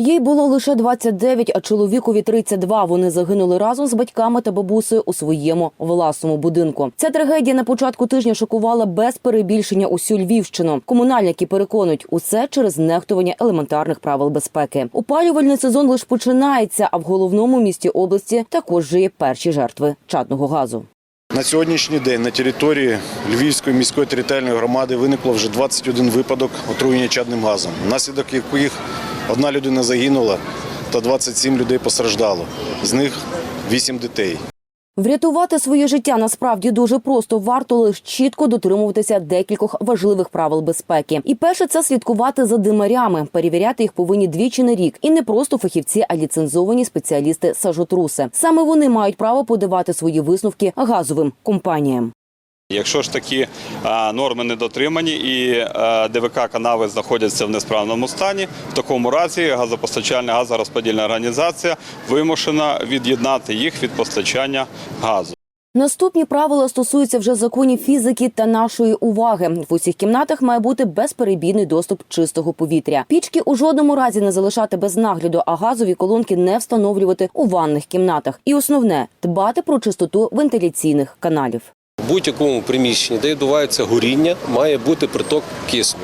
Їй було лише 29, а чоловікові 32. Вони загинули разом з батьками та бабусею у своєму власному будинку. Ця трагедія на початку тижня шокувала без перебільшення усю Львівщину. Комунальники переконують, усе через нехтування елементарних правил безпеки. Опалювальний сезон лише починається, а в головному місті області також жиє перші жертви чадного газу. На сьогоднішній день на території Львівської міської територіальної громади виникло вже 21 випадок отруєння чадним газом, внаслідок яких одна людина загинула та 27 людей постраждало. З них 8 дітей. Врятувати своє життя насправді дуже просто. Варто лише чітко дотримуватися декількох важливих правил безпеки. І перше це слідкувати за димарями. Перевіряти їх повинні двічі на рік. І не просто фахівці, а ліцензовані спеціалісти сажотруси. Саме вони мають право подавати свої висновки газовим компаніям. Якщо ж такі норми не дотримані і ДВК канави знаходяться в несправному стані, в такому разі газопостачальна газорозподільна організація вимушена від'єднати їх від постачання газу. Наступні правила стосуються вже законів фізики та нашої уваги. В усіх кімнатах має бути безперебійний доступ чистого повітря. Пічки у жодному разі не залишати без нагляду, а газові колонки не встановлювати у ванних кімнатах. І основне дбати про чистоту вентиляційних каналів. Будь-якому приміщенні, де відбувається горіння, має бути приток кисню.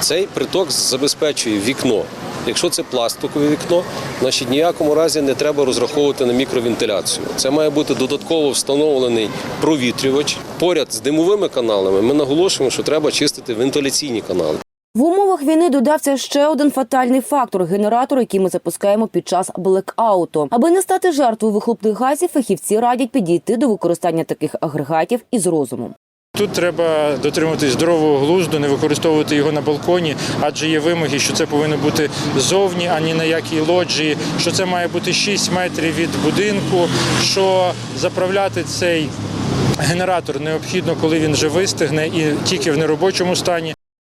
Цей приток забезпечує вікно. Якщо це пластикове вікно, значить ніякому разі не треба розраховувати на мікровентиляцію. Це має бути додатково встановлений провітрювач. Поряд з димовими каналами ми наголошуємо, що треба чистити вентиляційні канали. В умовах війни додався ще один фатальний фактор генератор, який ми запускаємо під час блекауту. Аби не стати жертвою вихлопних газів, фахівці радять підійти до використання таких агрегатів із розумом. Тут треба дотримуватись здорового глузду, не використовувати його на балконі, адже є вимоги, що це повинно бути зовні, а ні на якій лоджії, що це має бути 6 метрів від будинку, що заправляти цей генератор необхідно, коли він вже вистигне, і тільки в неробочому стані.